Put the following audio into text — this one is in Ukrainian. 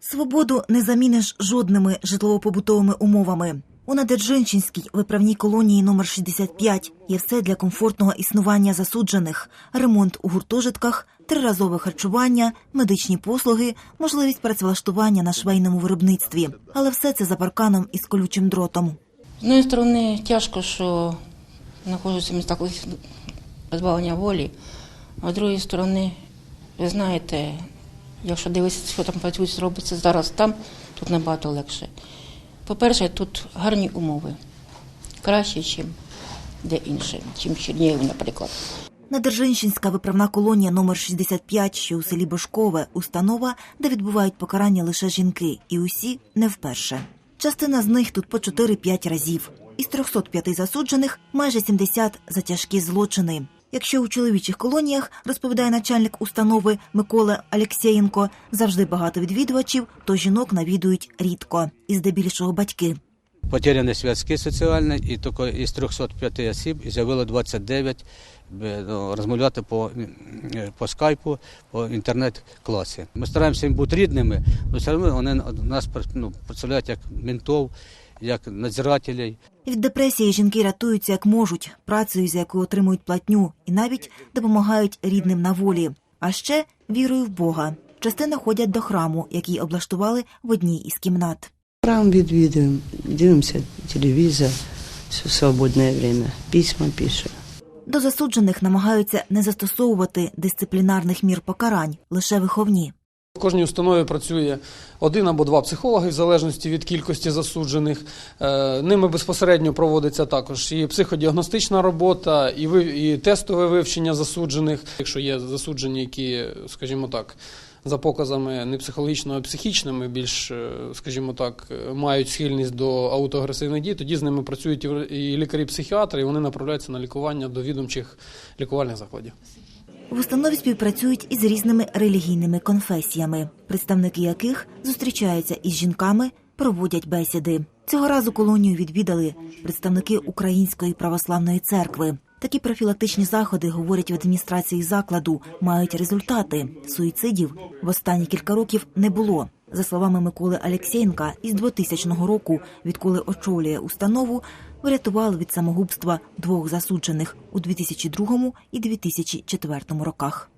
Свободу не заміниш жодними житлово-побутовими умовами. У Надержинчинській виправній колонії номер 65 є все для комфортного існування засуджених: ремонт у гуртожитках, триразове харчування, медичні послуги, можливість працевлаштування на швейному виробництві. Але все це за парканом із колючим дротом. З однієї сторони, тяжко, що знаходжуся в містах позбавлення волі, а з другої сторони, ви знаєте, якщо дивитися, що там працюють, робиться зараз там, тут набагато легше. По-перше, тут гарні умови, краще, ніж де інше, чим Чернігів, наприклад. Надержинщинська виправна колонія номер 65, що у селі Бошкове, установа, де відбувають покарання лише жінки, і усі не вперше. Частина з них тут по 4-5 разів. Із 305 засуджених майже 70 за тяжкі злочини. Якщо у чоловічих колоніях, розповідає начальник установи Микола Алєксєєнко, завжди багато відвідувачів, то жінок навідують рідко, і здебільшого батьки. Потеряні зв'язки соціальні, і тільки із 305 осіб з'явило 29 бе, ну, розмовляти по, е, по скайпу, по інтернет-класі. Ми стараємося їм бути рідними, але все одно вони нас ну, представляють як ментов, як надзирателей. Від депресії жінки рятуються як можуть, працею, за яку отримують платню, і навіть допомагають рідним на волі. А ще вірою в Бога. Частина ходять до храму, який облаштували в одній із кімнат. Храм відвідуємо, дивимося телевізор, все свободне время, письма пишемо. До засуджених намагаються не застосовувати дисциплінарних мір покарань, лише виховні. Кожній установі працює один або два психологи, в залежності від кількості засуджених. Е, Ними безпосередньо проводиться також і психодіагностична робота, і і тестове вивчення засуджених. Якщо є засуджені, які, скажімо так, за показами не психологічно, а психічними, більш, е, скажімо так, е, мають схильність до аутоагресивних дій, тоді з ними працюють і лікарі-психіатри, і вони направляються на лікування до відомчих лікувальних закладів. В установі співпрацюють із різними релігійними конфесіями, представники яких зустрічаються із жінками, проводять бесіди. Цього разу колонію відвідали представники Української православної церкви. Такі профілактичні заходи, говорять в адміністрації закладу, мають результати. Суїцидів в останні кілька років не було. За словами Миколи Алєксєєнка, із 2000 року, відколи очолює установу, врятували від самогубства двох засуджених у 2002 і 2004 роках.